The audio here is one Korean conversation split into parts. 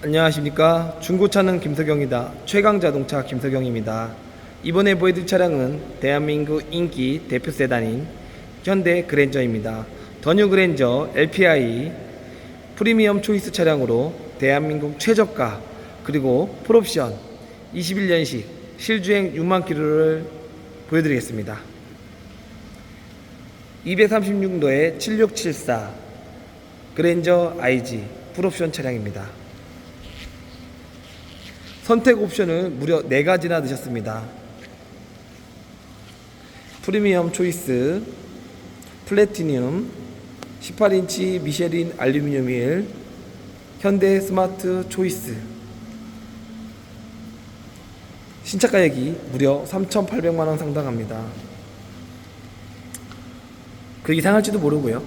안녕하십니까? 중고차는 김석영이다. 최강자동차 김석영입니다. 이번에 보여드릴 차량은 대한민국 인기 대표 세단인 현대 그랜저입니다. 더뉴 그랜저 LPI 프리미엄 초이스 차량으로 대한민국 최저가 그리고 풀옵션 21년식 실주행 6만 킬로를 보여드리겠습니다. 236도의 7674 그랜저 IG 풀옵션 차량입니다 선택 옵션을 무려 4가지나 넣으셨습니다. 프리미엄 초이스, 플래티늄, 18인치 미쉐린 알루미늄 휠, 현대 스마트 초이스. 신차 가액이 무려 3,800만 원 상당합니다. 그 이상할지도 모르고요.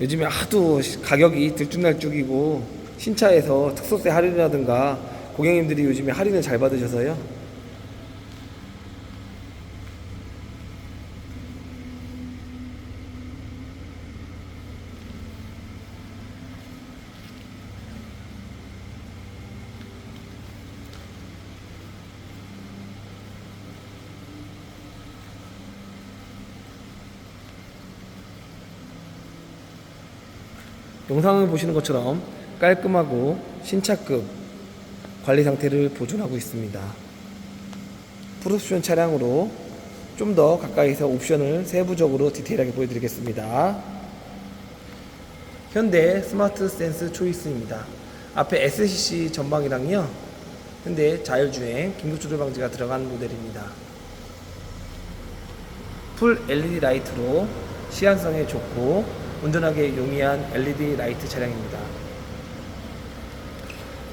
요즘에 하도 가격이 들쭉날쭉이고 신차에서 특소세 할인이라든가 고객님들이 요즘에 할인을 잘 받으셔서요. 영상을 보시는 것처럼 깔끔하고 신차급 관리 상태를 보존하고 있습니다. 풀옵션 차량으로 좀 더 가까이서 옵션을 세부적으로 디테일하게 보여드리겠습니다. 현대 스마트 센스 초이스입니다. 앞에 SCC 전방이랑요. 현대 자율주행 긴급 조절 방지가 들어간 모델입니다. 풀 LED 라이트로 시향성에 좋고 운전하기에 용이한 LED 라이트 차량입니다.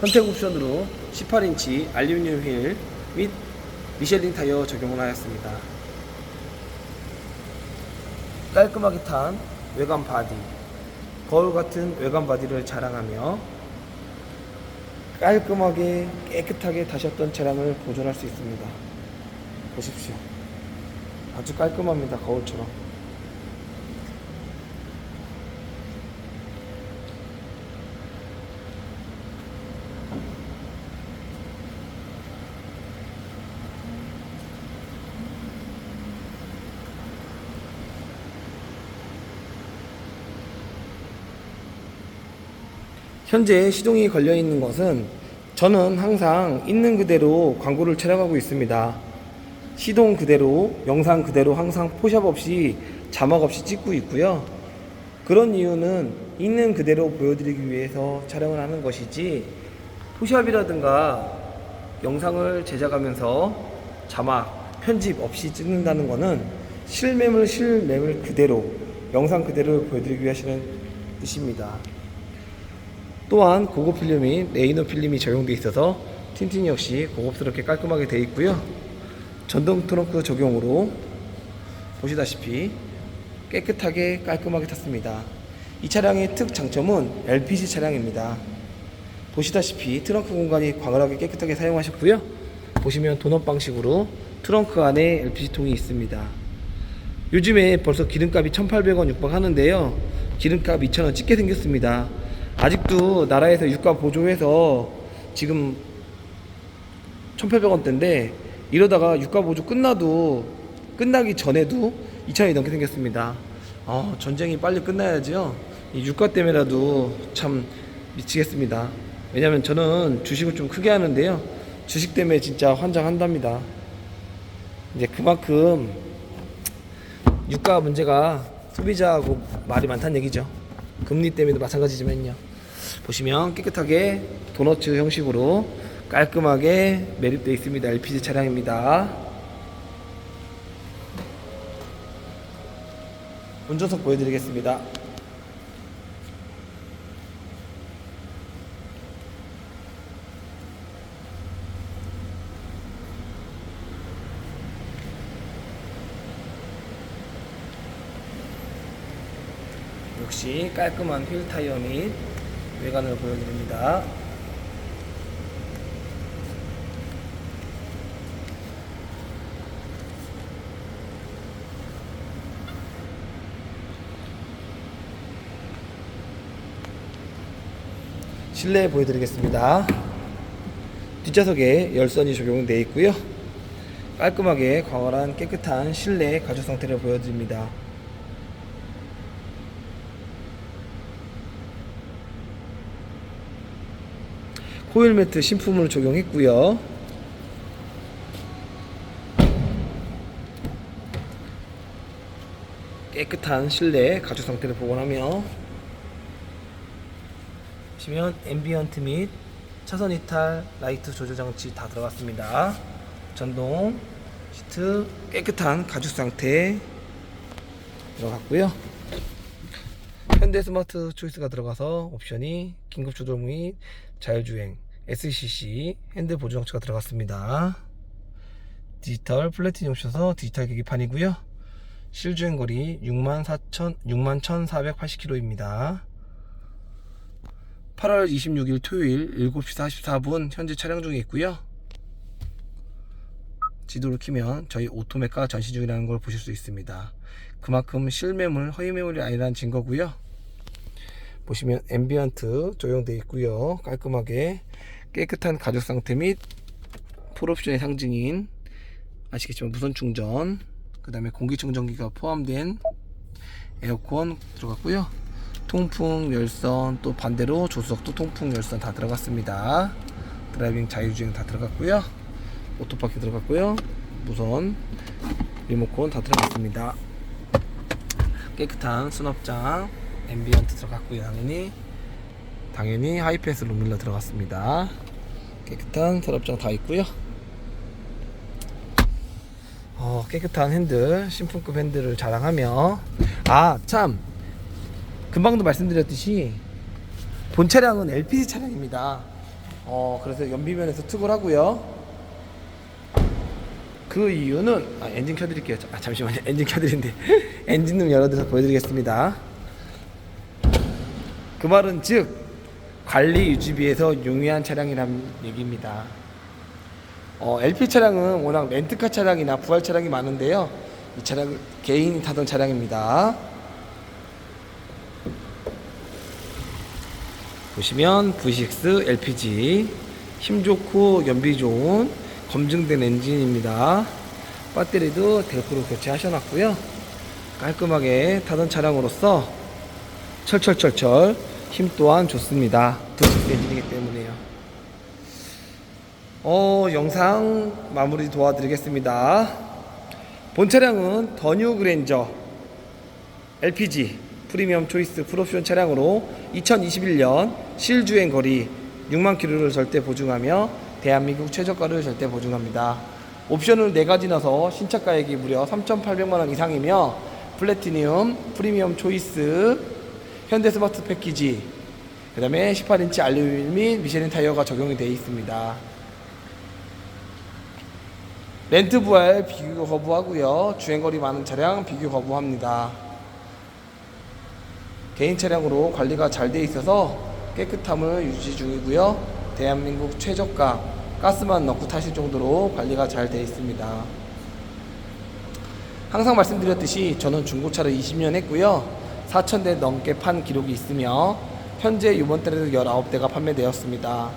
선택 옵션으로 18인치 알루미늄 휠 및 미쉐린 타이어 적용을 하였습니다. 깔끔하게 탄 외관 바디, 거울 같은 외관 바디를 자랑하며 깔끔하게 깨끗하게 다셨던 차량을 보존할 수 있습니다. 보십시오. 아주 깔끔합니다. 거울처럼. 현재 시동이 걸려 있는 것은 저는 항상 있는 그대로 광고를 촬영하고 있습니다. 시동 그대로, 영상 그대로 항상 포샵 없이 자막 없이 찍고 있고요. 그런 이유는 있는 그대로 보여드리기 위해서 촬영을 하는 것이지 포샵이라든가 영상을 제작하면서 자막, 편집 없이 찍는다는 것은 실매물 실매물 그대로 영상 그대로 보여드리기 위하시는 뜻입니다. 또한 고급 필름이 레이너 필름이 적용되어 있어서 틴팅 역시 고급스럽게 깔끔하게 되어 있고요. 전동 트렁크 적용으로 보시다시피 깨끗하게 깔끔하게 탔습니다. 이 차량의 특 장점은 LPG 차량입니다. 보시다시피 트렁크 공간이 광활하게 깨끗하게 사용하셨고요. 보시면 도넛 방식으로 트렁크 안에 LPG통이 있습니다. 요즘에 벌써 기름값이 1,800원 육박하는데요. 기름값 2,000원 찍게 생겼습니다. 아직도 나라에서 유가 보조해서 지금 1,800원대인데 이러다가 유가 보조 끝나도 끝나기 전에도 2,000원이 넘게 생겼습니다. 어, 전쟁이 빨리 끝나야지요. 이 유가 때문에라도 참 미치겠습니다. 왜냐면 저는 주식을 좀 크게 하는데요. 주식 때문에 진짜 환장한답니다. 이제 그만큼 유가 문제가 소비자하고 말이 많다는 얘기죠. 금리 때문에도 마찬가지지만요. 보시면 깨끗하게 도너츠 형식으로 깔끔하게 매립되어 있습니다. LPG 차량입니다. 운전석 보여드리겠습니다. 역시 깔끔한 휠 타이어 및 외관을 보여드립니다. 실내 보여드리겠습니다. 뒷좌석에 열선이 적용되어 있고요. 깔끔하게 광활한 깨끗한 실내 가죽 상태를 보여드립니다. 코일 매트 신품을 적용했고요. 깨끗한 실내 가죽 상태를 복원하며 보시면 앰비언트 및 차선 이탈 라이트 조절 장치 다 들어갔습니다. 전동 시트 깨끗한 가죽 상태 들어갔고요. 현대 스마트 초이스가 들어가서 옵션이 긴급 조절 및 자율주행 SCC 핸드 보조 장치가 들어갔습니다. 디지털 플래티넘 셔서 디지털 계기판이고요. 실주행 거리 6만 4천 6만 1,480km입니다. 8월 26일 토요일 7시 44분 현재 촬영 중에 있고요. 지도를 키면 저희 오토메가 전시 중이라는 걸 보실 수 있습니다. 그만큼 실매물, 허위 매물이 아니라는 증거고요. 보시면 앰비언트 조용되어 있고요. 깔끔하게 깨끗한 가죽 상태 및 풀옵션의 상징인 아시겠지만 무선 충전 그 다음에 공기청정기가 포함된 에어컨 들어갔고요. 통풍 열선 또 반대로 조수석도 통풍 열선 다 들어갔습니다. 드라이빙 자율주행 다 들어갔고요. 오토바퀴 들어갔고요. 무선 리모컨 다 들어갔습니다. 깨끗한 수납장 앰비언트 들어갔고요 당연히 당연히 하이패스 룸밀러 들어갔습니다 깨끗한 서랍장 다 있고요 어, 깨끗한 핸들, 신품급 핸들을 자랑하며 아, 참 금방도 말씀드렸듯이 본 차량은 LPG 차량입니다. 어, 그래서 연비면에서 투구를 하고요. 그 이유는 아, 엔진 켜드릴게요. 아, 잠시만요. 엔진 켜드린데 엔진룸 열어드려서 보여드리겠습니다. 그 말은 즉 관리 유지비에서 용이한 차량이란 얘기입니다. 어, LP 차량은 워낙 렌트카 차량이나 부활 차량이 많은데요. 이 차량은 개인이 타던 차량입니다. 보시면 V6 LPG 힘 좋고 연비 좋은 검증된 엔진입니다. 배터리도 델크로 교체하셔놨고요. 깔끔하게 타던 차량으로서 철철철철 힘 또한 좋습니다. V6 엔진이기 때문에요. 어, 영상 마무리 도와드리겠습니다. 본 차량은 더뉴 그랜저 LPG 프리미엄 초이스 풀옵션 차량으로 2021년 실주행 거리 6만 킬로를 절대 보증하며 대한민국 최저가를 절대 보증합니다. 옵션을 4가지 넣어서 신차 가액이 무려 3,800만 원 이상이며 플래티늄, 프리미엄 초이스, 현대 스마트 패키지, 그 다음에 18인치 알루미늄 및 미쉐린 타이어가 적용이 되어 있습니다. 렌트 부활 비교 거부하고요. 주행거리 많은 차량 비교 거부합니다. 개인 차량으로 관리가 잘돼 있어서 깨끗함을 유지 중이고요. 대한민국 최저가 가스만 넣고 타실 정도로 관리가 잘돼 있습니다. 항상 말씀드렸듯이 저는 중고차를 20년 했고요. 4,000대 넘게 판 기록이 있으며 현재 이번 달에도 19대가 판매되었습니다.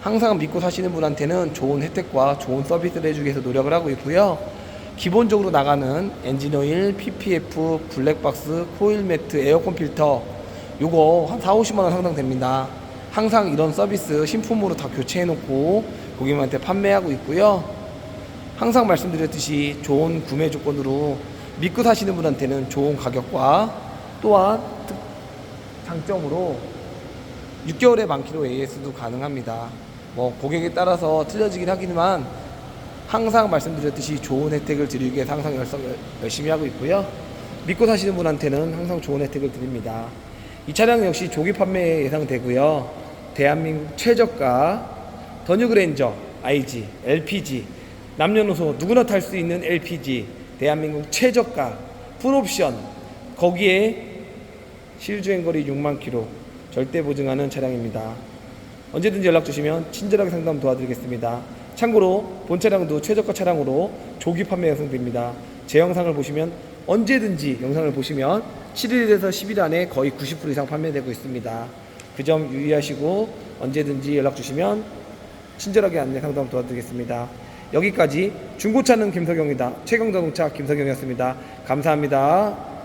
항상 믿고 사시는 분한테는 좋은 혜택과 좋은 서비스를 해주기 위해서 노력을 하고 있고요. 기본적으로 나가는 엔진오일, PPF, 블랙박스, 코일 매트, 에어컨 필터 요거 한 4, 50만 원 상당 됩니다. 항상 이런 서비스 신품으로 다 교체해 놓고 고객님한테 판매하고 있고요. 항상 말씀드렸듯이 좋은 구매 조건으로 믿고 사시는 분한테는 좋은 가격과 또한 특- 장점으로 6개월의 만키로 AS도 가능합니다. 뭐 고객에 따라서 틀려지긴 하기만 항상 말씀드렸듯이 좋은 혜택을 드리기 위해서 항상 열심히 하고 있고요. 믿고 사시는 분한테는 항상 좋은 혜택을 드립니다. 이 차량 역시 조기 판매 예상되고요. 대한민국 최저가 더뉴 그랜저 IG, LPG 남녀노소 누구나 탈 수 있는 LPG 대한민국 최저가 풀옵션 거기에 실주행 거리 6만 킬로 절대 보증하는 차량입니다. 언제든지 연락 주시면 친절하게 상담 도와드리겠습니다. 참고로 본 차량도 최저가 차량으로 조기 판매 예상됩니다. 제 영상을 보시면 언제든지 영상을 보시면 7일에서 10일 안에 거의 90% 이상 판매되고 있습니다. 그 점 유의하시고 언제든지 연락 주시면 친절하게 안내 상담 도와드리겠습니다. 여기까지 중고차는 김석영이다. 최강자동차 김석영이었습니다. 감사합니다.